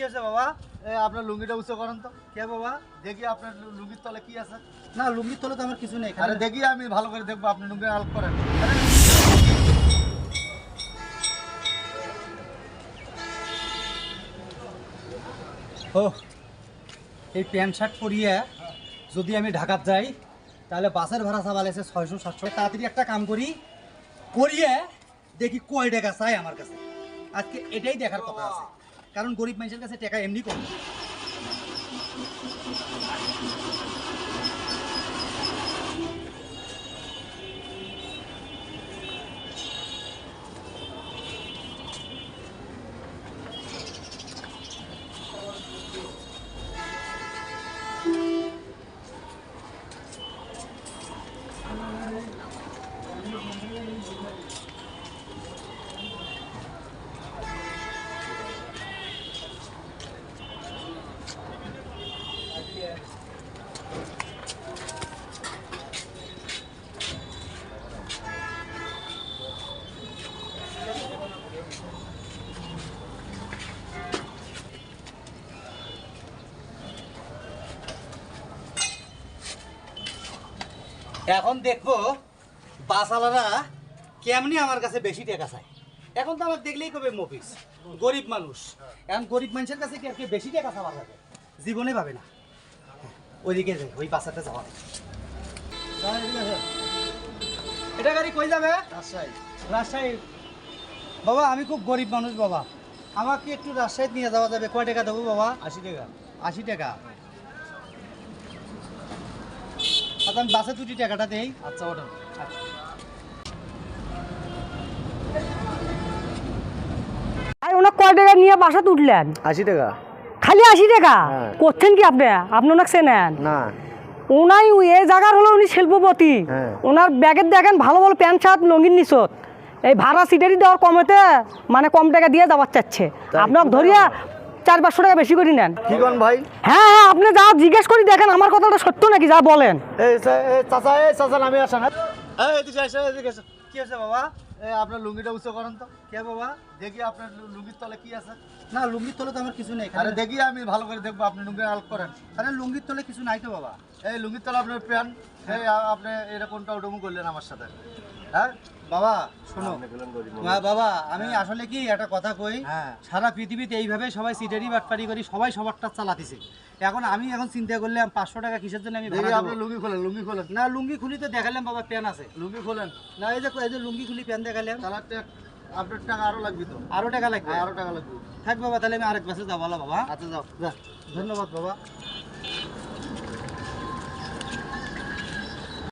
কি আছে বাবা? এ আপনার লুঙ্গিটা উঁচু করেন তো। কে বাবা? দেখি আপনার লুঙ্গির তলে কি আছে। না লুঙ্গির তলে তো আমার কিছু নেই আরে দেখি আমি ভালো করে দেখব আপনি লুঙ্গি আল করেন। ও এই প্যান্ট শার্ট পরিয়ে যদি আমি ঢাকাত যাই তাহলে বাসের ভাড়া চাবালেছে ছয়শো সাতশো। তাড়াতাড়ি একটা কাম করি করিয়ে দেখি কয় টাকা চাই আমার কাছে। আজকে এটাই দেখার কথা আছে। কারণ গরিব মানুষের কাছে টাকা এমনি কম। এখন দেখব বাসালারা কেমনি আমার কাছে বেশি টাকা চায়। এখন তো আমার দেখলেই কবে মফিস গরিব মানুষ। এখন গরিব মানুষের কাছে কি আর কি বেশি টাকা চাওয়া যাবে জীবনে পাবে না। ওইদিকে যাই ওই বাসাতে যাওয়া এটা গাড়ি কই যাবে? রাজশাহী। রাজশাহী। বাবা আমি খুব গরিব মানুষ বাবা। আমাকে একটু রাজশাহী নিয়ে যাওয়া যাবে। কয় টাকা দেবো বাবা? আশি টাকা। আশি টাকা। আচ্ছা আমি বাসে দুটি টাকাটা দেই। আচ্ছা ওঠেন। আর ওনার কয় টাকা নিয়ে বাসা উঠলেন? আশি টাকা। খালি আশি টাকা? হ্যাঁ। করছেন কি আপনি? আপনি ওনাকে চেনেন? না। ওনাই এই জায়গার হলো উনি শিল্পপতি। হ্যাঁ। ওনার ব্যাগের দেখেন ভালো ভালো প্যান্ট শার্ট লঙ্গির নিচত এই ভাড়া সিটারি দেওয়ার কমেতে মানে কম টাকা দিয়ে যাওয়ার চাচ্ছে। আপনার ধরিয়া চার পাঁচশো টাকা বেশি করে নেন। কি কন ভাই? হ্যাঁ হ্যাঁ আপনি যা জিজ্ঞেস করি দেখেন আমার কথাটা সত্য নাকি যা বলেন? এই চাচা এই চাচা নামে আসেন এই এদিকে আসো এদিকে আসো কি আছে বাবা? আপনার লুঙ্গিটা উঁচু করেন তো। কে বাবা? দেখি আপনার লুঙ্গির তলে কি আছে। না লুঙ্গির তলে তো আমার কিছু নেই আরে দেখি আমি ভালো করে দেখব আপনি লুঙ্গি আল করেন। আরে লুঙ্গির তলে কিছু নাই তো বাবা। এই লুঙ্গির তলে আপনার প্যান্ট এই আপনি এরকমটা উডুমু করলেন আমার সাথে। হ্যাঁ? বাবা শোনো। মা বাবা আমি আসলে কি একটা কথা কই? হ্যাঁ। সারা পৃথিবীতে এইভাবে সবাই সিটারি বাটপারি করি সবাই সবারটা চালাতেছে। এখন আমি এখন চিন্তা করলাম পাঁচশো টাকা কিসের জন্য আমি আপনি লুঙ্গি খোলেন লুঙ্গি খোলেন। না লুঙ্গি খুলি তো দেখালাম বাবা প্যান আছে। লুঙ্গি খোলেন। না এই যে এই যে লুঙ্গি খুলি প্যান দেখালাম। আপনার টাকা আরও লাগবে তো? আরও টাকা লাগবে? হ্যাঁ, আরও টাকা লাগবে। থাক বাবা তাহলে আমি আরেক বাসে যাব বাবা। আচ্ছা যাও। ধন্যবাদ বাবা।